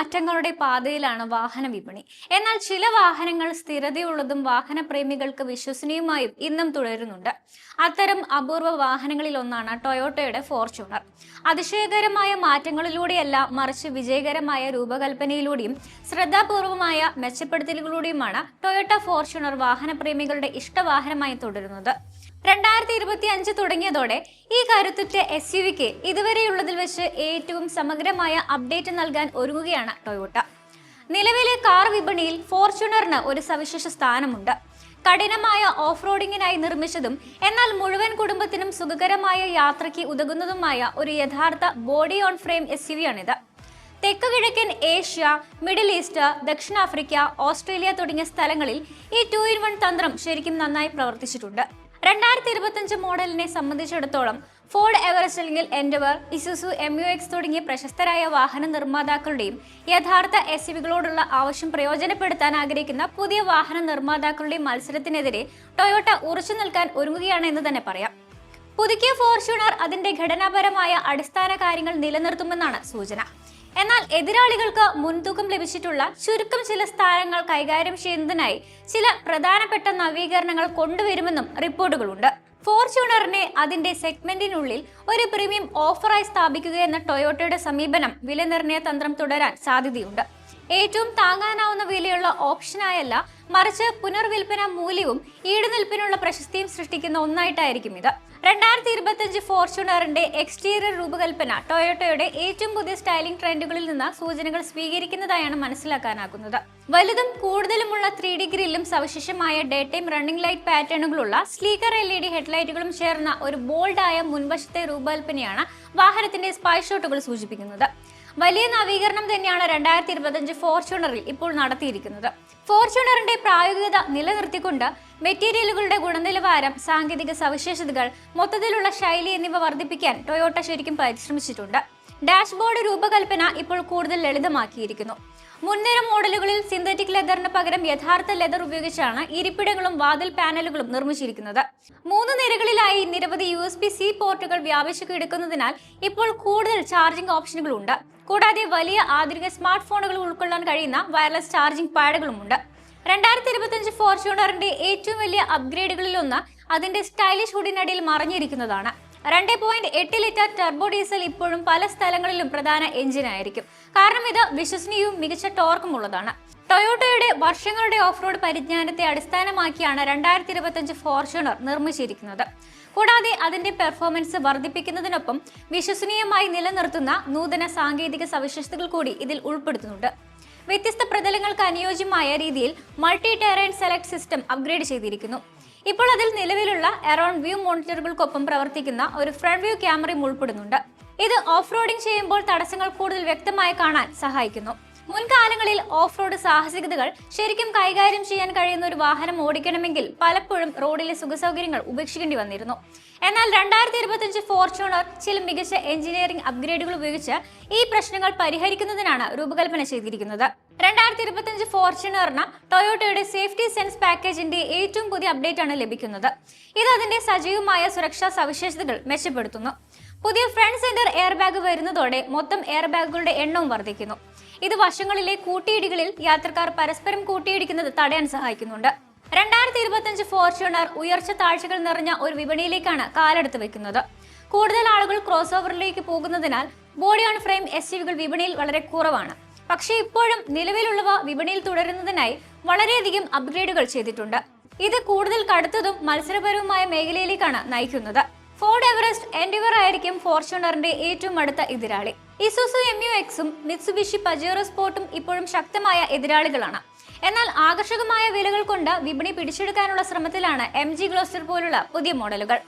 മാറ്റങ്ങളുടെ പാതയിലാണ് വാഹന വിപണി. എന്നാൽ ചില വാഹനങ്ങൾ സ്ഥിരതയുള്ളതും വാഹന പ്രേമികൾക്ക് വിശ്വസനീയമായും ഇന്നും തുടരുന്നുണ്ട്. അത്തരം അപൂർവ വാഹനങ്ങളിൽ ഒന്നാണ് ടൊയോട്ടയുടെ ഫോർച്യൂണർ. അതിശയകരമായ മാറ്റങ്ങളിലൂടെയല്ല മറിച്ച് വിജയകരമായ രൂപകൽപ്പനയിലൂടെയും ശ്രദ്ധാപൂർവമായ മെച്ചപ്പെടുത്തലുകളിലൂടെയുമാണ് ടൊയോട്ട ഫോർച്യൂണർ വാഹന പ്രേമികളുടെ ഇഷ്ടവാഹനമായി തുടരുന്നത്. രണ്ടായിരത്തി ഇരുപത്തി അഞ്ച് തുടങ്ങിയതോടെ ഈ കരുത്തുറ്റ എസ് യു വിക്ക് ഇതുവരെയുള്ളതിൽ വെച്ച് ഏറ്റവും സമഗ്രമായ അപ്ഡേറ്റ് നൽകാൻ ഒരുങ്ങുകയാണ് ടൊയോട്ട. നിലവിലെ കാർ വിപണിയിൽ ഫോർച്യൂണറിന് ഒരു സവിശേഷ സ്ഥാനമുണ്ട്. കഠിനമായ ഓഫ് റോഡിങ്ങിനായി നിർമ്മിച്ചതും എന്നാൽ മുഴുവൻ കുടുംബത്തിനും സുഖകരമായ യാത്രയ്ക്ക് ഉതകുന്നതുമായ ഒരു യഥാർത്ഥ body on frame S U വിയാണിത് തെക്ക് കിഴക്കൻ ഏഷ്യ മിഡിൽ ഈസ്റ്റ് ദക്ഷിണാഫ്രിക്ക ഓസ്ട്രേലിയ തുടങ്ങിയ സ്ഥലങ്ങളിൽ ഈ ടു ഇൻ വൺ തന്ത്രം ശരിക്കും നന്നായി പ്രവർത്തിച്ചിട്ടുണ്ട്. രണ്ടായിരത്തി ഇരുപത്തഞ്ച് മോഡലിനെ സംബന്ധിച്ചിടത്തോളം ഫോർഡ് എവറസ്റ്റ് അല്ലെങ്കിൽ Endeavour Isuzu M U X തുടങ്ങിയ പ്രശസ്തരായ വാഹന നിർമ്മാതാക്കളുടെയും യഥാർത്ഥ എസ് വികളോടുള്ള ആവശ്യം പ്രയോജനപ്പെടുത്താൻ ആഗ്രഹിക്കുന്ന പുതിയ വാഹന നിർമ്മാതാക്കളുടെയും മത്സരത്തിനെതിരെ ടൊയോട്ട ഉറച്ചു നിൽക്കാൻ ഒരുങ്ങുകയാണ് എന്ന് തന്നെ പറയാം. പുതുക്കിയ ഫോർച്യൂണർ അതിന്റെ ഘടനാപരമായ അടിസ്ഥാന കാര്യങ്ങൾ നിലനിർത്തുമെന്നാണ് സൂചന. എന്നാൽ എതിരാളികൾക്ക് മുൻതൂക്കം ലഭിച്ചിട്ടുള്ള ചുരുക്കം ചില സ്ഥാനങ്ങൾ കൈകാര്യം ചെയ്യുന്നതിനായി ചില പ്രധാനപ്പെട്ട നവീകരണങ്ങൾ കൊണ്ടുവരുമെന്നും റിപ്പോർട്ടുകളുണ്ട്. ഫോർച്യൂണറിനെ അതിന്റെ സെഗ്മെന്റിനുള്ളിൽ ഒരു പ്രീമിയം ഓഫറായി സ്ഥാപിക്കുക എന്ന ടൊയോട്ടയുടെ സമീപനം വിലനിർണയ തന്ത്രം തുടരാൻ സാധ്യതയുണ്ട്. ഏറ്റവും താങ്ങാനാവുന്ന വിലയുള്ള ഓപ്ഷനായല്ല മറിച്ച് പുനർവിൽപ്പന മൂല്യവും ഈടുനിൽപ്പിനുള്ള പ്രശസ്തിയും സൃഷ്ടിക്കുന്ന ഒന്നായിട്ടായിരിക്കും ഇത്. രണ്ടായിരത്തി ഇരുപത്തിയഞ്ച് ഫോർച്യൂണറിന്റെ എക്സ്റ്റീരിയർ രൂപകൽപ്പന ടൊയോട്ടയുടെ ഏറ്റവും പുതിയ സ്റ്റൈലിംഗ് ട്രെൻഡുകളിൽ നിന്ന് സൂചനകൾ സ്വീകരിക്കുന്നതായാണ് മനസ്സിലാക്കാനാകുന്നത്. വലുതും കൂടുതലുമുള്ള ത്രീ ഡി ഗ്രില്ലും സവിശേഷമായ ഡേ ടൈം റണ്ണിംഗ് ലൈറ്റ് പാറ്റേണുകളുള്ള സ്ലീക്കർ എൽ ഇ ഡി ഹെഡ്ലൈറ്റുകളും ചേർന്ന ഒരു ബോൾഡായ മുൻവശത്തെ രൂപകൽപ്പനയാണ് വാഹനത്തിന്റെ സ്പൈഷോട്ടുകൾ സൂചിപ്പിക്കുന്നത്. വലിയ നവീകരണം തന്നെയാണ് രണ്ടായിരത്തി ഇരുപത്തഞ്ച് ഫോർച്യൂണറിൽ ഇപ്പോൾ നടത്തിയിരിക്കുന്നത്. ഫോർച്യൂണറിന്റെ പ്രായോഗികത നിലനിർത്തിക്കൊണ്ട് മെറ്റീരിയലുകളുടെ ഗുണനിലവാരം സാങ്കേതിക സവിശേഷതകൾ മൊത്തത്തിലുള്ള ശൈലി എന്നിവ വർദ്ധിപ്പിക്കാൻ ടൊയോട്ട ശരിക്കും പരിശ്രമിച്ചിട്ടുണ്ട്. ഡാഷ്ബോർഡ് രൂപകൽപ്പന ഇപ്പോൾ കൂടുതൽ ലളിതമാക്കിയിരിക്കുന്നു. മുൻനിര മോഡലുകളിൽ സിന്തറ്റിക് ലെതറിന് പകരം യഥാർത്ഥ ലെതർ ഉപയോഗിച്ചാണ് ഇരിപ്പിടങ്ങളും വാതിൽ പാനലുകളും നിർമ്മിച്ചിരിക്കുന്നത്. മൂന്ന് നിരകളിലായി നിരവധി യു എസ് ബി സി പോർട്ടുകൾ വ്യാപിച്ചു കിടക്കുന്നതിനാൽ ഇപ്പോൾ കൂടുതൽ ചാർജിംഗ് ഓപ്ഷനുകൾ ഉണ്ട് കൂടാതെ വലിയ ആധുനിക സ്മാർട്ട് ഫോണുകൾ ഉൾക്കൊള്ളാൻ കഴിയുന്ന വയർലെസ് ചാർജിംഗ് പാഡുകളുമുണ്ട്. രണ്ടായിരത്തി ഇരുപത്തിയഞ്ച് ഫോർച്യൂണറിന്റെ ഏറ്റവും വലിയ അപ്ഗ്രേഡുകളിൽ ഒന്ന് അതിന്റെ സ്റ്റൈലിഷ് ഹുഡിനടിയിൽ മറഞ്ഞിരിക്കുന്നതാണ്. രണ്ട് പോയിന്റ് എട്ട് ലിറ്റർ ടർബോ ഡീസൽ ഇപ്പോഴും പല സ്ഥലങ്ങളിലും പ്രധാന എഞ്ചിനായിരിക്കും. കാരണം ഇത് വിശ്വസനീയവും മികച്ച ടോർക്കും ഉള്ളതാണ് ടൊയോട്ടയുടെ വർഷങ്ങളുടെ ഓഫ് റോഡ് പരിജ്ഞാനത്തെ അടിസ്ഥാനമാക്കിയാണ് രണ്ടായിരത്തി ഇരുപത്തിയഞ്ച് ഫോർച്യൂണർ നിർമ്മിച്ചിരിക്കുന്നത്. കൂടാതെ അതിന്റെ പെർഫോമൻസ് വർദ്ധിപ്പിക്കുന്നതിനൊപ്പം വിശ്വസനീയമായി നിലനിർത്തുന്ന നൂതന സാങ്കേതിക സവിശേഷതകൾ കൂടി ഇതിൽ ഉൾപ്പെടുത്തുന്നുണ്ട്. വ്യത്യസ്ത പ്രതലങ്ങൾക്ക് അനുയോജ്യമായ രീതിയിൽ multi terrain select system upgrade ചെയ്തിരിക്കുന്നു. ഇപ്പോൾ അതിൽ നിലവിലുള്ള എറൗണ്ട് വ്യൂ മോണിറ്ററുകൾക്കൊപ്പം പ്രവർത്തിക്കുന്ന ഒരു ഫ്രണ്ട് വ്യൂ ക്യാമറയും ഉൾപ്പെടുന്നുണ്ട്. ഇത് ഓഫ് റോഡിംഗ് ചെയ്യുമ്പോൾ തടസ്സങ്ങൾ കൂടുതൽ വ്യക്തമായി കാണാൻ സഹായിക്കുന്നു. മുൻകാലങ്ങളിൽ ഓഫ് റോഡ് സാഹസികതകൾ ശരിക്കും കൈകാര്യം ചെയ്യാൻ കഴിയുന്ന ഒരു വാഹനം ഓടിക്കണമെങ്കിൽ പലപ്പോഴും റോഡിലെ സുഖസൗകര്യങ്ങൾ ഉപേക്ഷിക്കേണ്ടി വന്നിരുന്നു. എന്നാൽ രണ്ടായിരത്തി ഇരുപത്തിയഞ്ച് ഫോർച്യൂണർ ചില മികച്ച എഞ്ചിനീയറിംഗ് അപ്ഗ്രേഡുകൾ ഉപയോഗിച്ച് ഈ പ്രശ്നങ്ങൾ പരിഹരിക്കുന്നതിനാണ് രൂപകൽപ്പന ചെയ്തിരിക്കുന്നത്. രണ്ടായിരത്തി ഇരുപത്തിയഞ്ച് ഫോർച്യൂണറിന് ടൊയോട്ടയുടെ സേഫ്റ്റി സെൻസ് പാക്കേജിന്റെ ഏറ്റവും പുതിയ അപ്ഡേറ്റ് ആണ് ലഭിക്കുന്നത്. ഇത് അതിന്റെ സജീവമായ സുരക്ഷാ സവിശേഷതകൾ മെച്ചപ്പെടുത്തുന്നു. പുതിയ ഫ്രണ്ട് സെന്റർ എയർ ബാഗ് വരുന്നതോടെ മൊത്തം എയർ ബാഗുകളുടെ എണ്ണവും വർദ്ധിക്കുന്നു. ഇത് വശങ്ങളിലെ കൂട്ടിയിടികളിൽ യാത്രക്കാർ പരസ്പരം കൂട്ടിയിടിക്കുന്നത് തടയാൻ സഹായിക്കുന്നുണ്ട്. രണ്ടായിരത്തി ഇരുപത്തിയഞ്ച് ഫോർച്യൂണർ ഉയർച്ച താഴ്ചകൾ നിറഞ്ഞ ഒരു വിപണിയിലേക്കാണ് കാലെടുത്ത് വെക്കുന്നത്. കൂടുതൽ ആളുകൾ ക്രോസ് ഓവറിലേക്ക് പോകുന്നതിനാൽ ബോഡി ഓൺ ഫ്രെയിം എസ് യുവികൾ വിപണിയിൽ വളരെ കുറവാണ്. പക്ഷേ ഇപ്പോഴും നിലവിലുള്ളവ വിപണിയിൽ തുടരുന്നതിനായി വളരെയധികം അപ്ഗ്രേഡുകൾ ചെയ്തിട്ടുണ്ട്. ഇത് കൂടുതൽ കടുത്തതും മത്സരപരവുമായ മേഖലയിലേക്കാണ് നയിക്കുന്നത്. ഫോർഡ് എവറസ്റ്റ് എൻഡിവർ ആയിരിക്കും ഫോർച്യൂണറിന്റെ ഏറ്റവും അടുത്ത എതിരാളി. ഇസുസു എം യു എക്സും മിത്സുബിഷി പജേറോ സ്പോർട്ടും ഇപ്പോഴും ശക്തമായ എതിരാളികളാണ്. എന്നാൽ ആകർഷകമായ വിലകൾ കൊണ്ട് വിപണി പിടിച്ചെടുക്കാനുള്ള ശ്രമത്തിലാണ് എം ജി ഗ്ലോസ്റ്റർ പോലുള്ള പുതിയ മോഡലുകൾ.